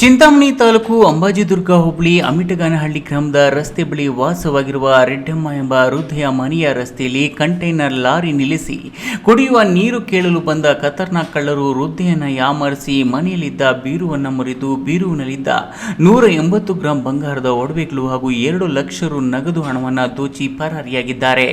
ಚಿಂತಾಮಣಿ ತಾಲೂಕು ಅಂಬಾಜಿದುರ್ಗ ಹೋಬಳಿ ಅಮಿಟಗಾನಹಳ್ಳಿ ಗ್ರಾಮದ ರಸ್ತೆ ಬಳಿ ವಾಸವಾಗಿರುವ ರೆಡ್ಡಮ್ಮ ಎಂಬ ವೃದ್ಧೆಯ ಮನೆಯ ರಸ್ತೆಯಲ್ಲಿ ಕಂಟೈನರ್ ಲಾರಿ ನಿಲ್ಲಿಸಿ ಕುಡಿಯುವ ನೀರು ಕೇಳಲು ಬಂದ ಖತರ್ನಾಕ್ ಕಳ್ಳರು ವೃದ್ಧೆಯನ್ನು ಯಾಮರಿಸಿ ಮನೆಯಲ್ಲಿದ್ದ ಬೀರುವನ್ನು ಮುರಿದು ಬೀರುವಿನಲ್ಲಿದ್ದ ನೂರ ಎಂಬತ್ತು ಗ್ರಾಂ ಬಂಗಾರದ ಒಡವೆಗಳು ಹಾಗೂ ಎರಡು ಲಕ್ಷ ರು ನಗದು ಹಣವನ್ನು ದೋಚಿ ಪರಾರಿಯಾಗಿದ್ದಾರೆ.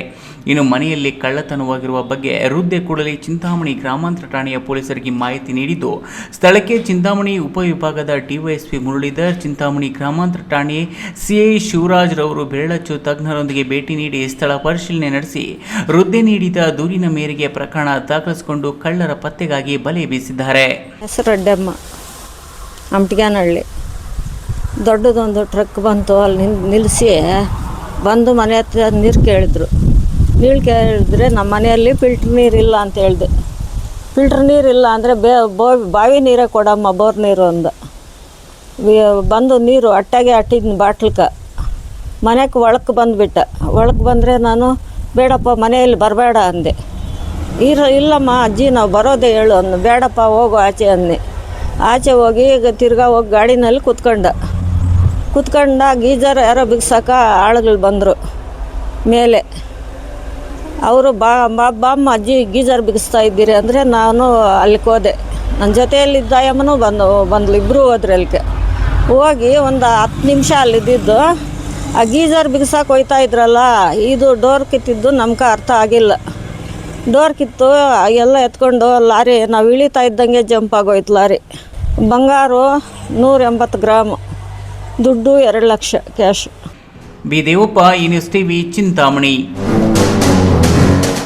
ಇನ್ನು ಮನೆಯಲ್ಲಿ ಕಳ್ಳತನವಾಗಿರುವ ಬಗ್ಗೆ ವೃದ್ಧೆ ಕೂಡಲೇ ಚಿಂತಾಮಣಿ ಗ್ರಾಮಾಂತರ ಠಾಣೆಯ ಪೊಲೀಸರಿಗೆ ಮಾಹಿತಿ ನೀಡಿದ್ದು, ಸ್ಥಳಕ್ಕೆ ಚಿಂತಾಮಣಿ ಉಪವಿಭಾಗದ ಡಿವೈಎಸ್ಪಿ ಮುರಳೀಧರ್, ಚಿಂತಾಮಣಿ ಗ್ರಾಮಾಂತರ ಠಾಣೆ ಸಿಐ ಶಿವರಾಜ್ರವರು ಬೆರಳಚ್ಚು ತಜ್ಞರೊಂದಿಗೆ ಭೇಟಿ ನೀಡಿ ಸ್ಥಳ ಪರಿಶೀಲನೆ ನಡೆಸಿ, ವೃದ್ಧೆ ನೀಡಿದ ದೂರಿನ ಮೇರೆಗೆ ಪ್ರಕರಣ ದಾಖಲಿಸಿಕೊಂಡು ಕಳ್ಳರ ಪತ್ತೆಗಾಗಿ ಬಲೆ ಬೀಸಿದ್ದಾರೆ. ಹೆಸರು ಅಡ್ಡಮ್ಮ ದೊಡ್ಡದೊಂದು ಟ್ರಕ್ ಬಂತು, ಅಲ್ಲಿ ನಿಲ್, ನಿಲ್ಲಿಸಿ ಬಂದು ಮನೆ ಹತ್ರ ನೀರು ಕೇಳಿದ್ರು. ನೀರು ಕೇಳಿದ್ರೆ ನಮ್ಮ ಮನೆಯಲ್ಲಿ ಫಿಲ್ಟ್ರ್ ನೀರು ಇಲ್ಲ ಅಂತ ಹೇಳಿದೆ. ಫಿಲ್ಟ್ರ್ ನೀರು ಇಲ್ಲ ಅಂದರೆ ಬೇ, ಬೋ, ಬಾವಿ ನೀರೇ ಕೊಡಮ್ಮ ಬೋರ್ ನೀರು ಅಂದ. ಬಂದು ನೀರು ಅಟ್ಟಾಗೆ ಅಟ್ಟಿದ್ನ ಬಾಟ್ಲಿಗೆ ಮನೆಗೆ ಒಳಕ್ಕೆ ಬಂದುಬಿಟ್ಟ. ಒಳಕ್ಕೆ ಬಂದರೆ ನಾನು, ಬೇಡಪ್ಪ, ಮನೆಯಲ್ಲಿ ಬರಬೇಡ ಅಂದೆ. ಇರ, ಇಲ್ಲಮ್ಮ ಅಜ್ಜಿ, ನಾವು ಬರೋದೇ ಹೇಳು ಅಂದು ಬೇಡಪ್ಪ, ಹೋಗು ಆಚೆ ಅಂದೆ ಆಚೆ ಹೋಗಿ ಈಗ ತಿರ್ಗಾ ಹೋಗಿ ಗಾಡಿನಲ್ಲಿ ಕುತ್ಕೊಂಡ. ಕುತ್ಕೊಂಡ ಗೀಜರ್ ಯಾರೋ ಬಿಗ್ಸಕ ಆಳುಗಳು ಬಂದರು ಮೇಲೆ. ಅವರು ಬಾ ಬಾಮ್ಮ, ಅಜ್ಜಿ ಗೀಜರ್ ಬಿಗಿಸ್ತಾ ಇದ್ದೀರಿ ಅಂದರೆ ನಾನು ಅಲ್ಲಿಗೆ ಹೋದೆ. ನನ್ನ ಜೊತೆಯಲ್ಲಿದ್ದ ಅಮ್ಮನೂ ಬಂದು, ಬಂದ್ಲು ಇಬ್ಬರೂ ಹೋದ್ರು ಅಲ್ಲಿಗೆ. ಹೋಗಿ ಒಂದು ಹತ್ತು ನಿಮಿಷ ಅಲ್ಲಿದ್ದಿದ್ದು. ಆ ಗೀಜರ್ ಬಿಗಿಸಕ್ಕೆ ಹೋಯ್ತಾ ಇದ್ರಲ್ಲ, ಇದು ಡೋರ್ ಕಿತ್ತಿದ್ದು ನಮ್ಗೆ ಅರ್ಥ ಆಗಿಲ್ಲ. ಡೋರ್ ಕಿತ್ತು, ಎಲ್ಲ ಎತ್ಕೊಂಡು ಲಾರಿ, ನಾವು ಇಳಿತಾ ಇದ್ದಂಗೆ ಜಂಪ್ ಆಗೋಯ್ತು ಲಾರಿ. ಬಂಗಾರು ನೂರ ಎಂಬತ್ತು ಗ್ರಾಮ್, ದುಡ್ಡು ಎರಡು ಲಕ್ಷ ಕ್ಯಾಶ್ ಬಿ ದೇವಪ್ಪ, ಈ ಚಿಂತಾಮಣಿ.